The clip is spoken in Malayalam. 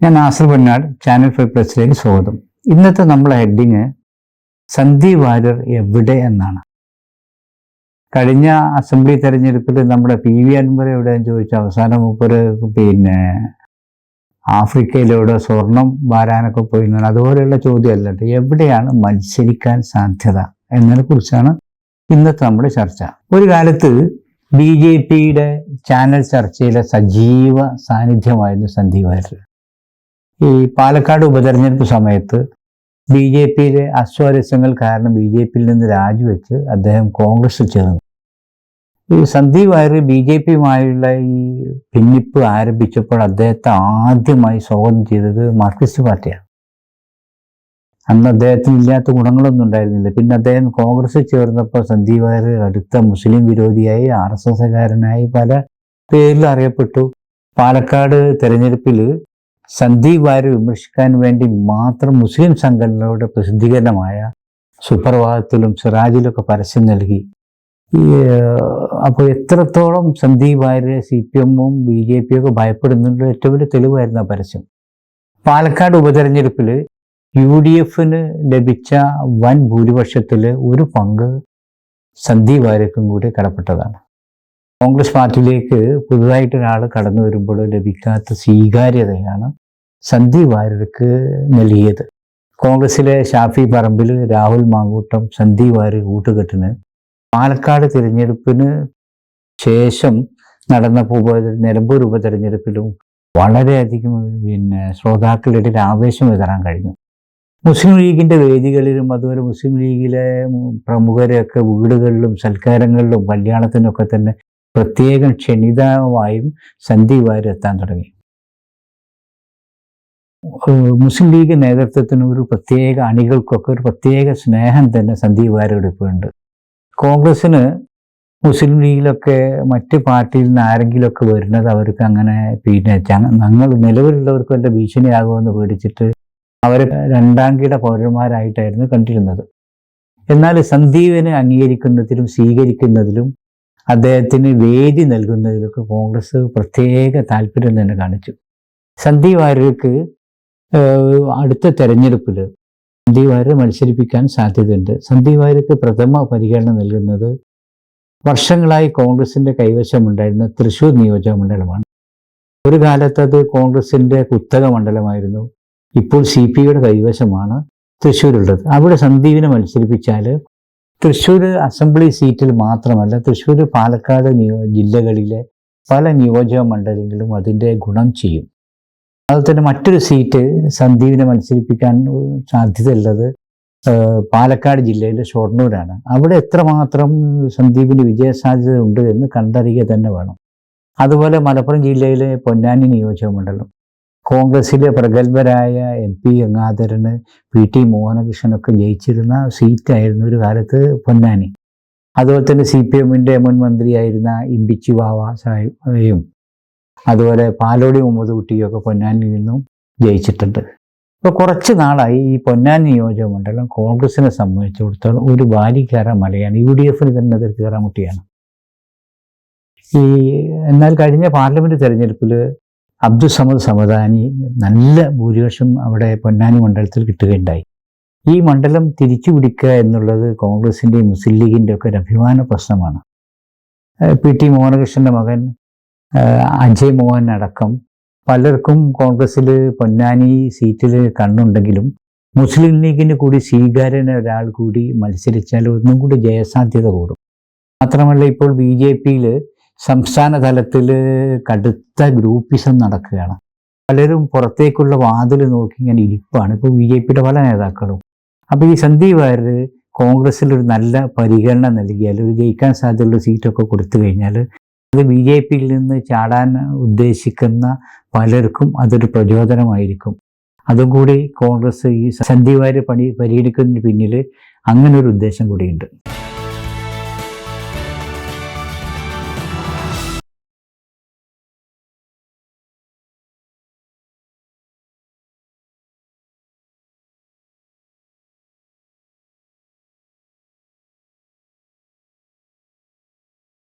ഞാൻ നാസർ ബന്നാട് ചാനൽ ഫൈവ് പ്ലസിലേക്ക് സ്വാഗതം. ഇന്നത്തെ നമ്മളെ ഹെഡിങ് സന്ദീപ് വാര്യർ എവിടെ എന്നാണ്. കഴിഞ്ഞ അസംബ്ലി തെരഞ്ഞെടുപ്പിൽ നമ്മുടെ പി വി അൻവർ എവിടെയാണെന്ന് ചോദിച്ച. അവസാനം മൂപ്പര് പിന്നെ ആഫ്രിക്കയിലൂടെ സ്വർണം വാരാനൊക്കെ പോയി എന്നാണ് അതുപോലെയുള്ള ചോദ്യമല്ല എവിടെയാണ് മത്സരിക്കാൻ സാധ്യത എന്നതിനെ കുറിച്ചാണ് ഇന്നത്തെ നമ്മുടെ ചർച്ച. ഒരു കാലത്ത് ബി ജെ പിയുടെ ചാനൽ ചർച്ചയിലെ സജീവ സാന്നിധ്യമായിരുന്നു സന്ദീപ് വാര്യർ. ഈ പാലക്കാട് ഉപതെരഞ്ഞെടുപ്പ് സമയത്ത് ബി ജെ പിയിലെ അസ്വാരസ്യങ്ങൾ കാരണം ബി ജെ പിയിൽ നിന്ന് രാജിവെച്ച് അദ്ദേഹം കോൺഗ്രസിൽ ചേർന്നു. ഈ സന്ദീപ് വാര്യർ ബി ജെ പിയുമായുള്ള ഈ ഭിന്നിപ്പ് ആരംഭിച്ചപ്പോൾ അദ്ദേഹത്തെ ആദ്യമായി സ്വാഗതം ചെയ്തത് മാർക്സിസ്റ്റ് പാർട്ടിയാണ്. അന്ന് അദ്ദേഹത്തിന് ഇല്ലാത്ത ഗുണങ്ങളൊന്നും ഉണ്ടായിരുന്നില്ല. പിന്നെ അദ്ദേഹം കോൺഗ്രസിൽ ചേർന്നപ്പോൾ സന്ദീപ് വാര്യർ അടുത്ത മുസ്ലിം വിരോധിയായി ആർ എസ് എസ്സുകാരനായി പല പേരിൽ അറിയപ്പെട്ടു. പാലക്കാട് തെരഞ്ഞെടുപ്പിൽ സന്ദീപ് വാര്യർ വിമർശിക്കാൻ വേണ്ടി മാത്രം മുസ്ലിം സംഘടനകളുടെ പ്രസിദ്ധീകരണമായ സുപ്രഭാതത്തിലും സിറാജിലൊക്കെ പരസ്യം നൽകി. ഈ അപ്പോൾ എത്രത്തോളം സന്ദീപ് വാര്യരെ സി പി എമ്മും ബി ജെ പിയും ഒക്കെ ഭയപ്പെടുന്നുണ്ട് ഏറ്റവും വലിയ തെളിവായിരുന്നു ആ പരസ്യം. പാലക്കാട് ഉപതെരഞ്ഞെടുപ്പിൽ യു ഡി എഫിന് ലഭിച്ച വൻ ഭൂരിപക്ഷത്തിൽ ഒരു പങ്ക് സന്ദീപ് വാര്യക്കും കൂടി കടപ്പെട്ടതാണ്. കോൺഗ്രസ് പാർട്ടിയിലേക്ക് പുതുതായിട്ട് ഒരാൾ കടന്നു വരുമ്പോൾ ലഭിക്കാത്ത സ്വീകാര്യതയാണ് സന്ദീപ് വാര്യർക്ക് നൽകിയത്. കോൺഗ്രസിലെ ഷാഫി പറമ്പിൽ രാഹുൽ മാങ്കൂട്ടം സന്ദീപ് വാര്യർ കൂട്ടുകെട്ടിന് പാലക്കാട് തിരഞ്ഞെടുപ്പിന് ശേഷം നടന്ന ഉപ നിലമ്പൂർ ഉപതെരഞ്ഞെടുപ്പിലും വളരെയധികം പിന്നെ ശ്രോതാക്കളുടെ ആവേശം വിതരാൻ കഴിഞ്ഞു. മുസ്ലിം ലീഗിന്റെ വേദികളിലും അതുപോലെ മുസ്ലിം ലീഗിലെ പ്രമുഖരെയൊക്കെ വീടുകളിലും സൽക്കാരങ്ങളിലും കല്യാണത്തിനൊക്കെ തന്നെ പ്രത്യേകം വാര്യർ എത്താൻ തുടങ്ങി. മുസ്ലിം ലീഗ് നേതൃത്വത്തിന് ഒരു പ്രത്യേക അണികൾക്കൊക്കെ ഒരു പ്രത്യേക സ്നേഹം തന്നെ സന്ദീപ് ഇപ്പോൾ കോൺഗ്രസ്സിന് മുസ്ലിം ലീഗിലൊക്കെ മറ്റ് പാർട്ടിയിൽ നിന്ന് ആരെങ്കിലുമൊക്കെ വരുന്നത് അവർക്ക് അങ്ങനെ പിന്നെ ഞങ്ങൾ നിലവിലുള്ളവർക്ക് വല്ല ഭീഷണിയാകുമെന്ന് പേടിച്ചിട്ട് അവർ രണ്ടാം കിട പൗരന്മാരായിട്ടായിരുന്നു കണ്ടിരുന്നത്. എന്നാൽ സന്ദീപിനെ അംഗീകരിക്കുന്നതിലും സ്വീകരിക്കുന്നതിലും അദ്ദേഹത്തിന് വേദി നൽകുന്നതിലൊക്കെ കോൺഗ്രസ് പ്രത്യേക താല്പര്യം തന്നെ കാണിച്ചു. സന്ദീപ് വാര്യർക്ക് അടുത്ത തെരഞ്ഞെടുപ്പിൽ സന്ദീപ് വാര്യർ മത്സരിപ്പിക്കാൻ സാധ്യതയുണ്ട്. സന്ദീപ് വാര്യർക്ക് പ്രഥമ പരിഗണന നൽകുന്നത് വർഷങ്ങളായി കോൺഗ്രസിന്റെ കൈവശമുണ്ടായിരുന്ന തൃശൂർ നിയോജക മണ്ഡലമാണ്. ഒരു കാലത്ത് അത് കോൺഗ്രസിന്റെ കുത്തക മണ്ഡലമായിരുന്നു. ഇപ്പോൾ സി പി ഐയുടെ കൈവശമാണ് തൃശ്ശൂരുള്ളത് അവിടെ സന്ദീപിനെ മത്സരിപ്പിച്ചാൽ തൃശ്ശൂർ അസംബ്ലി സീറ്റിൽ മാത്രമല്ല തൃശ്ശൂർ പാലക്കാട് നിയോ ജില്ലകളിലെ പല നിയോജക മണ്ഡലങ്ങളിലും അതിന്റെ ഗുണം ചെയ്യും. അതുപോലെ തന്നെ മറ്റൊരു സീറ്റ് സന്ദീപിനെ മത്സരിപ്പിക്കാൻ സാധ്യത സാധ്യതയുള്ളത് പാലക്കാട് ജില്ലയിലെ ഷൊർണൂരാണ്. അവിടെ എത്രമാത്രം സന്ദീപിന് വിജയസാധ്യത ഉണ്ട് എന്ന് കണ്ടറിയുക തന്നെ വേണം. അതുപോലെ മലപ്പുറം ജില്ലയിലെ പൊന്നാനി നിയോജക മണ്ഡലം. കോൺഗ്രസിലെ പ്രഗത്ഭരായ എം പി ഗംഗാധരന് പി ടി മോഹനകൃഷ്ണനൊക്കെ ജയിച്ചിരുന്ന സീറ്റായിരുന്നു ഒരു കാലത്ത് പൊന്നാനി. അതുപോലെ തന്നെ സി പി എമ്മിന്റെ മുൻ മന്ത്രിയായിരുന്ന ഇമ്പിച്ചു വാവ സാഹിബയും അതുപോലെ പാലോടി മുഹമ്മദ് പൊന്നാനിയിൽ നിന്നും ജയിച്ചിട്ടുണ്ട്. ഇപ്പോൾ കുറച്ച് നാളായി ഈ പൊന്നാനി നിയോജക മണ്ഡലം കോൺഗ്രസിനെ സംബന്ധിച്ചിടത്തോളം ഒരു ബാലികേറ മലയാണ്. യു ഡി എഫിന് തന്നെ അതൊരു കയറാമുട്ടിയാണ് ഈ എന്നാൽ കഴിഞ്ഞ പാർലമെന്റ് തെരഞ്ഞെടുപ്പിൽ അബ്ദുൾ സമദ് സമദാനി നല്ല ഭൂരിപക്ഷം അവിടെ പൊന്നാനി മണ്ഡലത്തിൽ കിട്ടുകയുണ്ടായി. ഈ മണ്ഡലം തിരിച്ചു പിടിക്കുക എന്നുള്ളത് കോൺഗ്രസിന്റെയും മുസ്ലിം ലീഗിന്റെയും ഒക്കെ ഒരു അഭിമാന പ്രശ്നമാണ്. പി ടി മോഹനകൃഷ്ണന്റെ മകൻ അജയ് മോഹൻ അടക്കം പലർക്കും കോൺഗ്രസ്സിൽ പൊന്നാനി സീറ്റിൽ കണ്ണുണ്ടെങ്കിലും മുസ്ലിം ലീഗിന് കൂടി സ്വീകാര്യന ഒരാൾ കൂടി മത്സരിച്ചാൽ ഒന്നും കൂടി ജയസാധ്യത കൂടും. മാത്രമല്ല ഇപ്പോൾ ബി ജെ പിയിൽ സംസ്ഥാന തലത്തിൽ കടുത്ത ഗ്രൂപ്പിസം നടക്കുകയാണ്. പലരും പുറത്തേക്കുള്ള വാതിൽ നോക്കി ഇങ്ങനെ ഇരിപ്പാണ്. ഇപ്പോൾ ബി ജെ പിയുടെ പല നേതാക്കളും. അപ്പോൾ ഈ സന്ദീപ് വാര്യർ കോൺഗ്രസ്സിൽ ഒരു നല്ല പരിഗണന നൽകിയാൽ ഒരു ജയിക്കാൻ സാധ്യതയുള്ള സീറ്റൊക്കെ കൊടുത്തു കഴിഞ്ഞാൽ അത് ബി ജെ പിയിൽ നിന്ന് ചാടാൻ ഉദ്ദേശിക്കുന്ന പലർക്കും അതൊരു പ്രചോദനമായിരിക്കും. അതും കൂടി കോൺഗ്രസ് ഈ സന്ദീപ് വാര്യർ പണി പരിഗണിക്കുന്നതിന് പിന്നിൽ അങ്ങനൊരു ഉദ്ദേശം കൂടിയുണ്ട്.